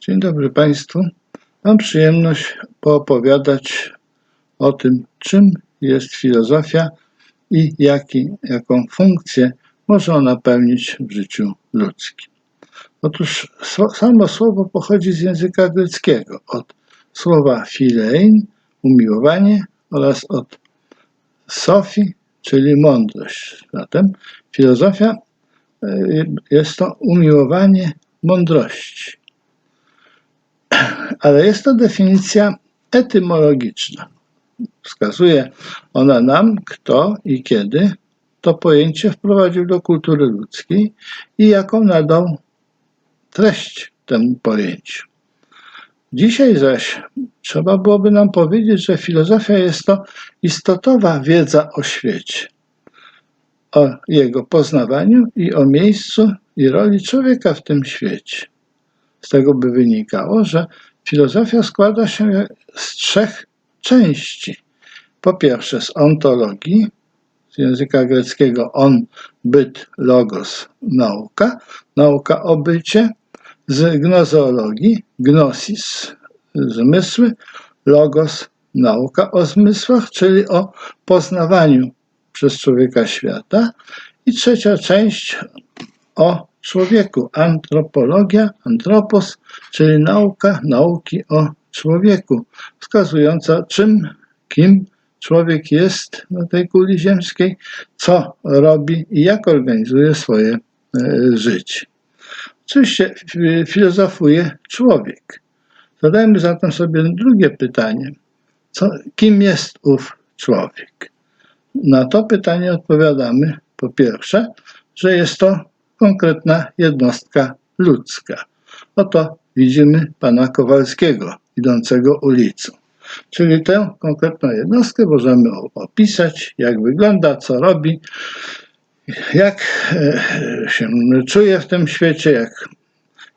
Dzień dobry Państwu. Mam przyjemność poopowiadać o tym, czym jest filozofia i jaki, jaką funkcję może ona pełnić w życiu ludzkim. Otóż samo słowo pochodzi z języka greckiego, od słowa filein, umiłowanie oraz od sofii, czyli mądrość. Zatem filozofia y, jest to umiłowanie mądrości. Ale jest to definicja etymologiczna. Wskazuje ona nam, kto i kiedy to pojęcie wprowadził do kultury ludzkiej i jaką nadał treść temu pojęciu. Dzisiaj zaś trzeba byłoby nam powiedzieć, że filozofia jest to istotowa wiedza o świecie, o jego poznawaniu i o miejscu i roli człowieka w tym świecie. Z tego by wynikało, że filozofia składa się z trzech części. Po pierwsze z ontologii, z języka greckiego on, byt, logos, nauka, nauka o bycie, z gnozeologii, gnosis, zmysły, logos, nauka o zmysłach, czyli o poznawaniu przez człowieka świata. I trzecia część o człowieku, antropologia, antropos, czyli nauka nauki o człowieku, wskazująca czym, kim człowiek jest na tej kuli ziemskiej, co robi i jak organizuje swoje e, życie. Oczywiście fi- filozofuje człowiek. Zadajmy zatem sobie drugie pytanie. Co, kim jest ów człowiek? Na to pytanie odpowiadamy po pierwsze, że jest to konkretna jednostka ludzka. Oto widzimy pana Kowalskiego idącego ulicą. Czyli tę konkretną jednostkę możemy opisać, jak wygląda, co robi, jak e, się czuje w tym świecie, jak,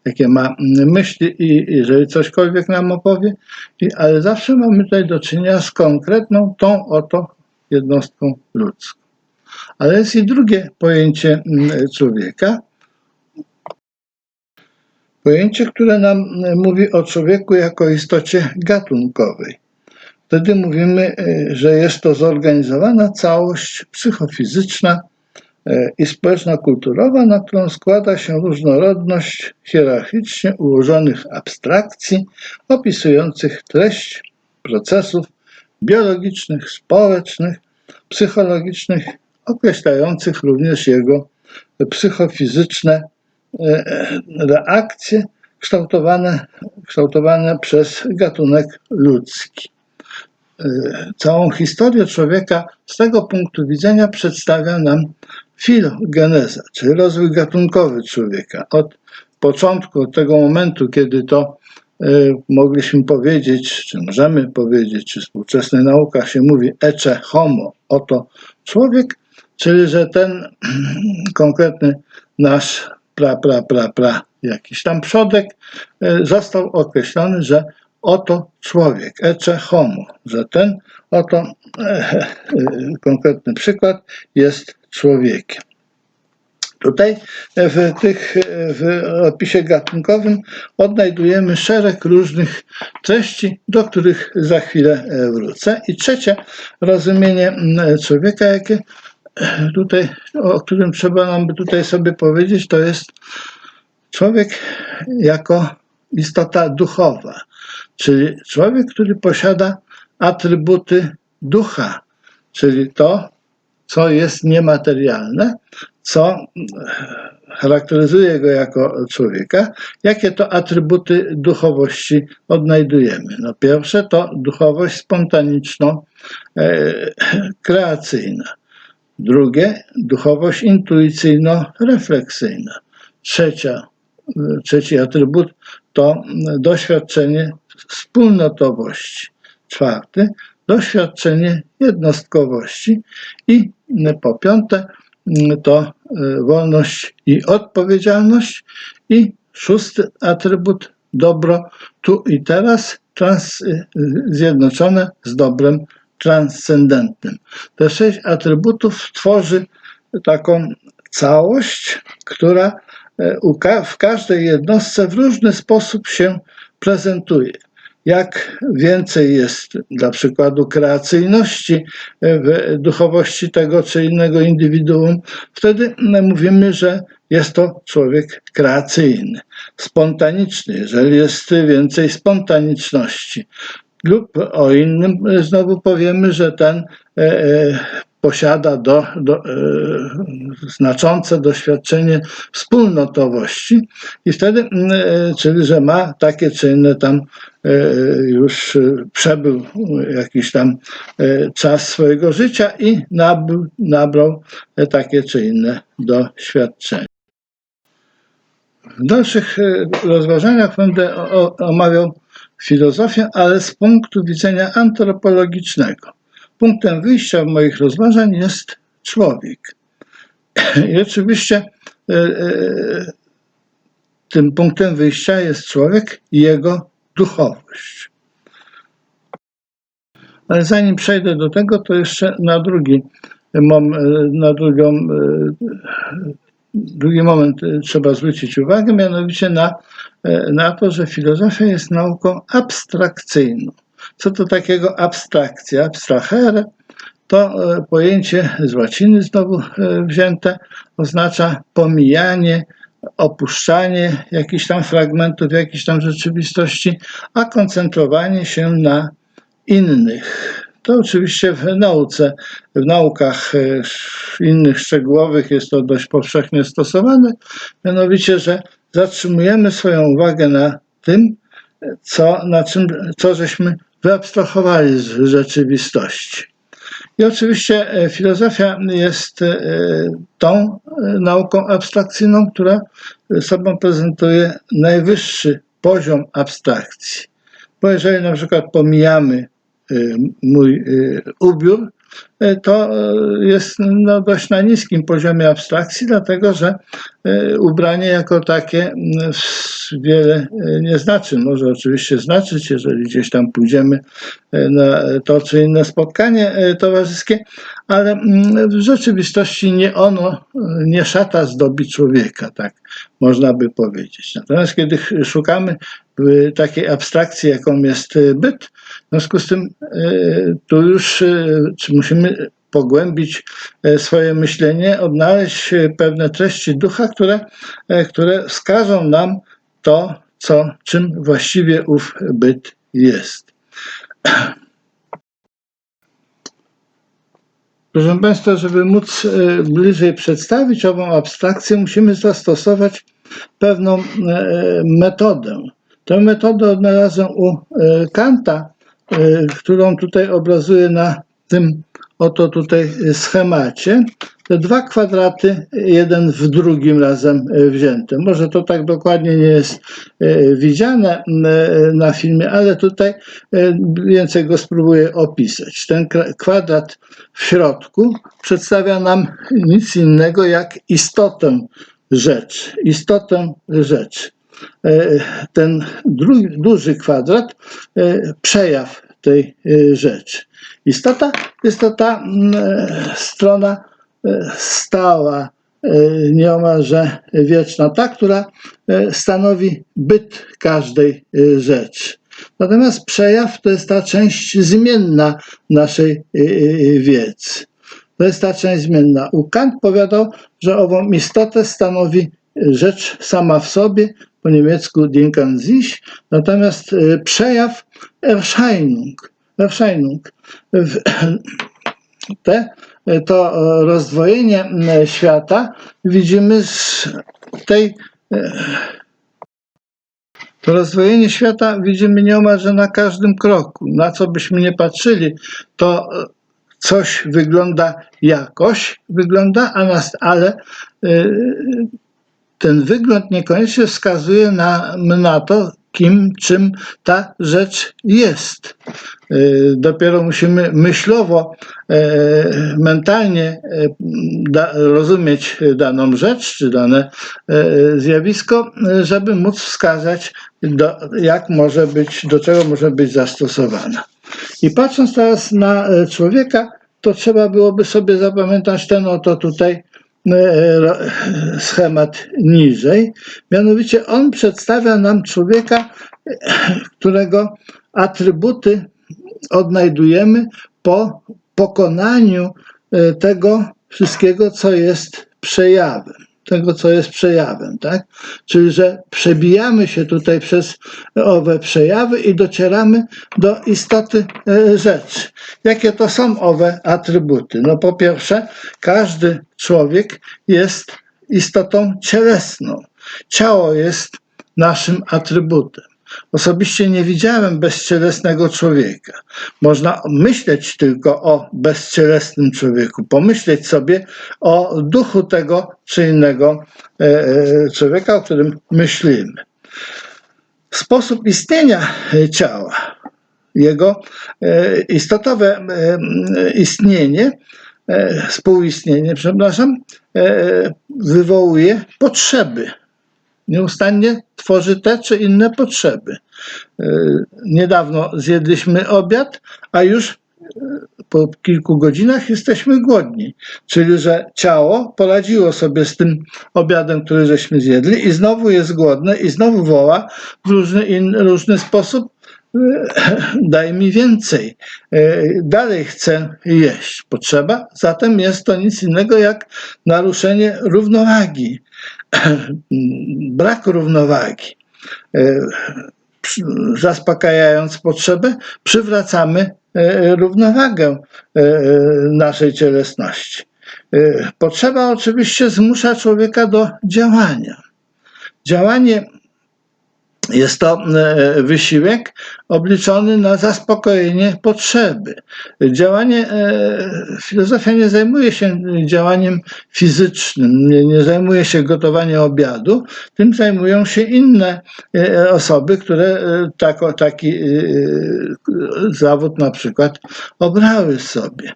jakie ma myśli i jeżeli cośkolwiek nam opowie, I, ale zawsze mamy tutaj do czynienia z konkretną tą oto jednostką ludzką. Ale jest i drugie pojęcie mm, człowieka. Pojęcie, które nam mm, mówi o człowieku jako istocie gatunkowej. Wtedy mówimy, y, że jest to zorganizowana całość psychofizyczna y, i społeczno-kulturowa, na którą składa się różnorodność hierarchicznie ułożonych abstrakcji opisujących treść procesów biologicznych, społecznych, psychologicznych, określających również jego psychofizyczne e, reakcje kształtowane, kształtowane przez gatunek ludzki. E, Całą historię człowieka z tego punktu widzenia przedstawia nam filogeneza, czyli rozwój gatunkowy człowieka. Od początku, od tego momentu, kiedy to e, mogliśmy powiedzieć, czy możemy powiedzieć, czy w współczesnej naukach się mówi ecce homo, oto człowiek, czyli że ten konkretny nasz pra, pra, pra, pra, jakiś tam przodek e, został określony, że oto człowiek, ecce homo, że ten oto e, e, konkretny przykład jest człowiekiem. Tutaj w, tych, w opisie gatunkowym odnajdujemy szereg różnych treści, do których za chwilę wrócę. I trzecie rozumienie człowieka, jakie tutaj, o którym trzeba nam tutaj sobie powiedzieć, to jest człowiek jako istota duchowa, czyli człowiek, który posiada atrybuty ducha, czyli to, co jest niematerialne, co charakteryzuje go jako człowieka, jakie to atrybuty duchowości odnajdujemy. No pierwsze to duchowość spontaniczno-kreacyjna. Drugie, duchowość intuicyjno-refleksyjna. Trzecia, trzeci atrybut to doświadczenie wspólnotowości. Czwarty, doświadczenie jednostkowości. I po piąte, to e, wolność i odpowiedzialność. I szósty atrybut, dobro tu i teraz, trans, e, zjednoczone z dobrem transcendentnym. Te sześć atrybutów tworzy taką całość, która e, w każdej jednostce w różny sposób się prezentuje. Jak więcej jest dla przykładu kreacyjności e, w duchowości tego czy innego indywiduum, wtedy mówimy, że jest to człowiek kreacyjny, spontaniczny, jeżeli jest więcej spontaniczności. Lub o innym znowu powiemy, że ten e, e, posiada do, do, e, znaczące doświadczenie wspólnotowości i wtedy, czyli że ma takie czy inne tam już przebył jakiś tam czas swojego życia i nabył, nabrał takie czy inne doświadczenie. W dalszych rozważaniach będę omawiał filozofię, ale z punktu widzenia antropologicznego. Punktem wyjścia moich rozważań jest człowiek. I oczywiście e, e, tym punktem wyjścia jest człowiek i jego duchowość. Ale zanim przejdę do tego, to jeszcze na drugi, e, na drugą, drugi moment trzeba zwrócić uwagę, mianowicie na, na to, że filozofia jest nauką abstrakcyjną. Co to takiego abstrakcja? Abstrahere to e, pojęcie z łaciny znowu e, wzięte, oznacza pomijanie, opuszczanie jakichś tam fragmentów, jakiejś tam rzeczywistości, a koncentrowanie się na innych. To oczywiście w nauce, w naukach e, innych szczegółowych jest to dość powszechnie stosowane, mianowicie, że zatrzymujemy swoją uwagę na tym, co, na czym, co żeśmy wyabstrahowali z rzeczywistości. I oczywiście e, filozofia jest e, tą e, nauką abstrakcyjną, która sobą prezentuje najwyższy poziom abstrakcji. Bo jeżeli na przykład pomijamy mój ubiór, to e, jest no, dość na niskim poziomie abstrakcji, dlatego że e, ubranie jako takie wiele e, nie znaczy. Może oczywiście znaczyć, jeżeli gdzieś tam pójdziemy e, na to czy inne spotkanie e, towarzyskie, ale w rzeczywistości nie ono, e, nie szata zdobi człowieka, tak można by powiedzieć. Natomiast kiedy szukamy e, takiej abstrakcji, jaką jest e, byt, związku z tym e, tu już e, musimy pogłębić e, swoje myślenie, odnaleźć pewne treści ducha, które, które wskażą nam to, co, czym właściwie ów byt jest. Proszę Państwa, żeby móc bliżej przedstawić ową abstrakcję, musimy zastosować pewną metodę. Tę metodę odnalazłem u Kanta, którą tutaj obrazuję na tym oto tutaj schemacie. Te dwa kwadraty, jeden w drugim razem e, wzięte. Może to tak dokładnie nie jest e, widziane na filmie, ale tutaj więcej go spróbuję opisać. Ten kwadrat w środku przedstawia nam nic innego jak istotę rzeczy. Istotę rzeczy. E, Ten duży kwadrat e, przejaw tej e, rzeczy. Istota jest to ta mm, strona stała, nieomalże wieczna, ta, która stanowi byt każdej rzeczy. Natomiast przejaw to jest ta część zmienna naszej wiedzy. To jest ta część zmienna. U Kant powiadał, że ową istotę stanowi rzecz sama w sobie, po niemiecku an sich, natomiast e, przejaw Erscheinung. Erscheinung. Te, to e, rozdwojenie świata widzimy z tej e, to rozdwojenie świata widzimy nieomalże na każdym kroku. Na co byśmy nie patrzyli, to e, coś wygląda jakoś, wygląda, a nas, ale e, ten wygląd niekoniecznie wskazuje nam na to, kim, czym ta rzecz jest. E, Dopiero musimy myślowo, e, mentalnie e, rozumieć daną rzecz czy dane zjawisko, żeby móc wskazać, do, jak może być, do czego może być zastosowana. I patrząc teraz na człowieka, to trzeba byłoby sobie zapamiętać ten oto tutaj schemat niżej. Mianowicie on przedstawia nam człowieka, e, którego atrybuty odnajdujemy po pokonaniu e, tego wszystkiego, co jest przejawem. Tego, co jest przejawem, tak? Czyli, że przebijamy się tutaj przez owe przejawy i docieramy do istoty e, rzeczy. Jakie to są owe atrybuty? No po pierwsze, każdy człowiek jest istotą cielesną. Ciało jest naszym atrybutem. Osobiście nie widziałem bezcielesnego człowieka. Można myśleć tylko o bezcielesnym człowieku, pomyśleć sobie o duchu tego czy innego e, e, człowieka, o którym myślimy. Sposób istnienia ciała, jego e, istotowe istnienie, współistnienie, przepraszam, wywołuje potrzeby nieustannie tworzy te czy inne potrzeby. E, Niedawno zjedliśmy obiad, a już e, po kilku godzinach jesteśmy głodni. Czyli, że ciało poradziło sobie z tym obiadem, który żeśmy zjedli i znowu jest głodne i znowu woła w różny, in, różny sposób daj mi więcej. E, Dalej chcę jeść. Potrzeba, zatem jest to nic innego jak naruszenie równowagi brak równowagi. E, Zaspokajając potrzebę, przywracamy e, równowagę naszej cielesności. Potrzeba oczywiście zmusza człowieka do działania. Działanie jest to e, wysiłek obliczony na zaspokojenie potrzeby. Działanie, e, filozofia nie zajmuje się działaniem fizycznym, nie, nie zajmuje się gotowaniem obiadu, tym zajmują się inne e, osoby, które taki zawód na przykład obrały sobie.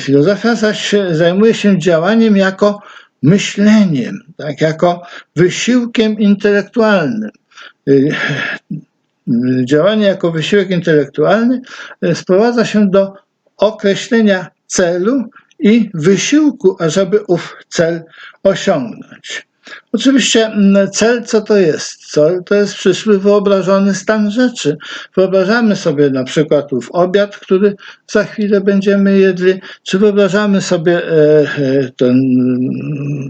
Filozofia zaś zajmuje się działaniem jako myśleniem, tak, jako wysiłkiem intelektualnym. Y, Działanie jako wysiłek intelektualny y, sprowadza się do określenia celu i wysiłku, ażeby ów cel osiągnąć. Oczywiście mm, cel, co to jest? Cel to jest przyszły wyobrażony stan rzeczy. Wyobrażamy sobie na przykład ów obiad, który za chwilę będziemy jedli, czy wyobrażamy sobie e, e, ten,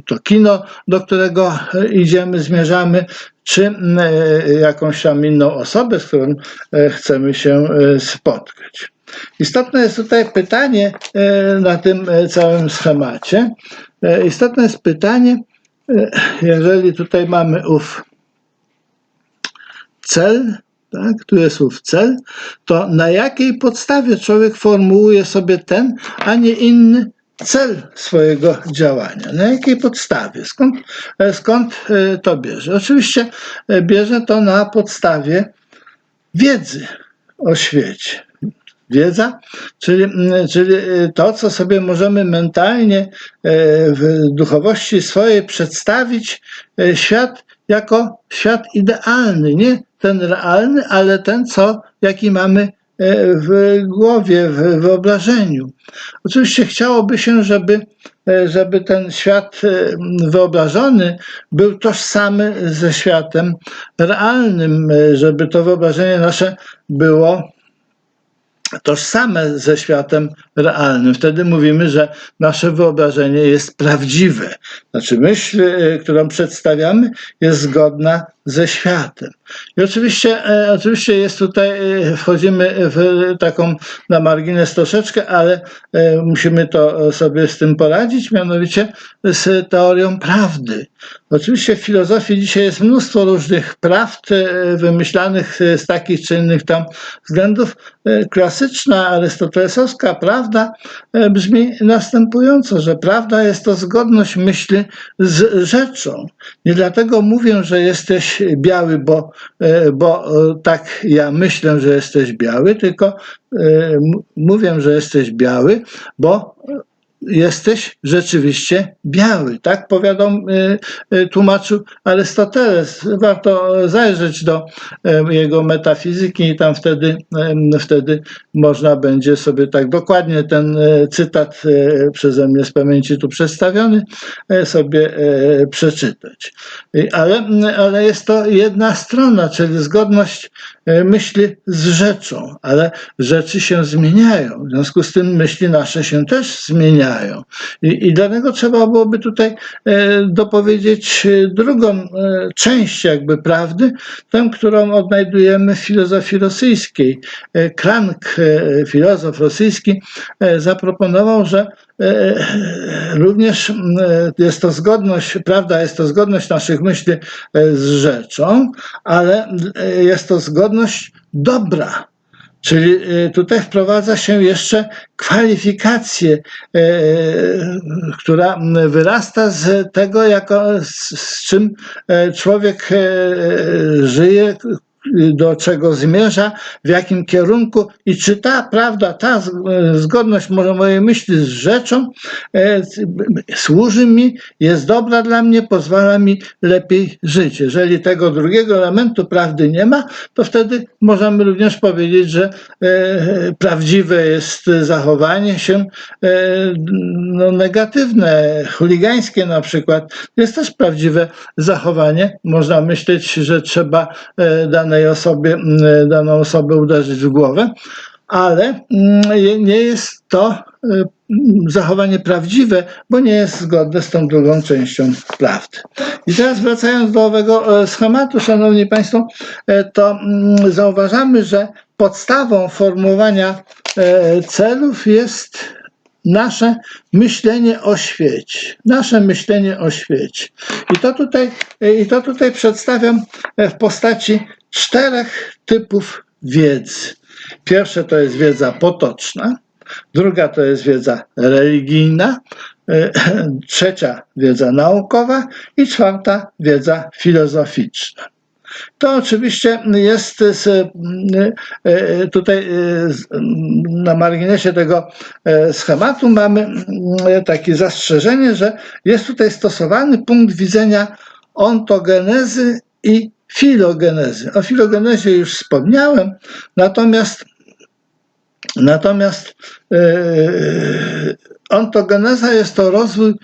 to kino, do którego e, idziemy, zmierzamy, czy m, e, jakąś tam inną osobę, z którą e, chcemy się e, spotkać. Istotne jest tutaj pytanie e, na tym e, całym schemacie. E, Istotne jest pytanie, e, jeżeli tutaj mamy ów cel, tak, tu jest ów cel, to na jakiej podstawie człowiek formułuje sobie ten, a nie inny cel swojego działania? Na jakiej podstawie? Skąd, e, skąd e, to bierze? Oczywiście e, bierze to na podstawie wiedzy o świecie. Wiedza, czyli, czyli to, co sobie możemy mentalnie w duchowości swojej przedstawić świat jako świat idealny, nie ten realny, ale ten, co, jaki mamy w głowie, w wyobrażeniu. Oczywiście chciałoby się, żeby, e, żeby ten świat e, wyobrażony był tożsamy ze światem realnym, e, żeby to wyobrażenie nasze było tożsame ze światem realnym. Wtedy mówimy, że nasze wyobrażenie jest prawdziwe. Znaczy myśl, e, którą przedstawiamy, jest zgodna ze światem. I oczywiście, e, oczywiście jest tutaj, e, wchodzimy w taką na margines troszeczkę, ale e, musimy to sobie z tym poradzić, mianowicie z teorią prawdy. Oczywiście w filozofii dzisiaj jest mnóstwo różnych prawd wymyślanych z takich czy innych tam względów. Klasyczna arystotelesowska prawda e, brzmi następująco, że prawda jest to zgodność myśli z rzeczą. Nie dlatego mówię, że jesteś biały, bo, e, bo e, tak ja myślę, że jesteś biały, tylko mówię, że jesteś biały, bo jesteś rzeczywiście biały. Tak powiadom, y, y, tłumaczył Arystoteles. Warto zajrzeć do em, jego metafizyki i tam wtedy, wtedy można będzie sobie tak dokładnie ten cytat przeze mnie z pamięci tu przedstawiony sobie przeczytać. Ale, ale jest to jedna strona, czyli zgodność myśli z rzeczą, ale rzeczy się zmieniają. W związku z tym myśli nasze się też zmieniają. I, i dlatego trzeba byłoby tutaj e, dopowiedzieć e, drugą e, część jakby prawdy, tę, którą odnajdujemy w filozofii rosyjskiej. E, Krank, e, filozof rosyjski, e, zaproponował, że e, również m, e, jest to zgodność, prawda, jest to zgodność naszych myśli e, z rzeczą, ale e, jest to zgodność dobra. Czyli e, tutaj wprowadza się jeszcze kwalifikację, e, która wyrasta z tego, jako, z, czym e, człowiek e, żyje, do czego zmierza, w jakim kierunku i czy ta prawda, ta z- zgodność mojej myśli z rzeczą e, służy mi, jest dobra dla mnie, pozwala mi lepiej żyć. Jeżeli tego drugiego elementu prawdy nie ma, to wtedy możemy również powiedzieć, że e, prawdziwe jest zachowanie się e, no, negatywne, chuligańskie na przykład. Jest też prawdziwe zachowanie. Można myśleć, że trzeba e, danej osobie, m, daną osobę uderzyć w głowę, ale mm, nie jest to mm, zachowanie prawdziwe, bo nie jest zgodne z tą drugą częścią prawdy. I teraz wracając do owego e, schematu, Szanowni Państwo, e, to mm, zauważamy, że podstawą formułowania e, celów jest nasze myślenie o świecie. Nasze myślenie o świecie. I to tutaj, i to tutaj przedstawiam e, w postaci czterech typów wiedzy. Pierwsze to jest wiedza potoczna, druga to jest wiedza religijna, e, trzecia wiedza naukowa i czwarta wiedza filozoficzna. To oczywiście jest z, e, tutaj e, na marginesie tego e, schematu mamy takie zastrzeżenie, że jest tutaj stosowany punkt widzenia ontogenezy i filogenezy. O filogenezie już wspomniałem, natomiast Natomiast ontogeneza jest to rozwój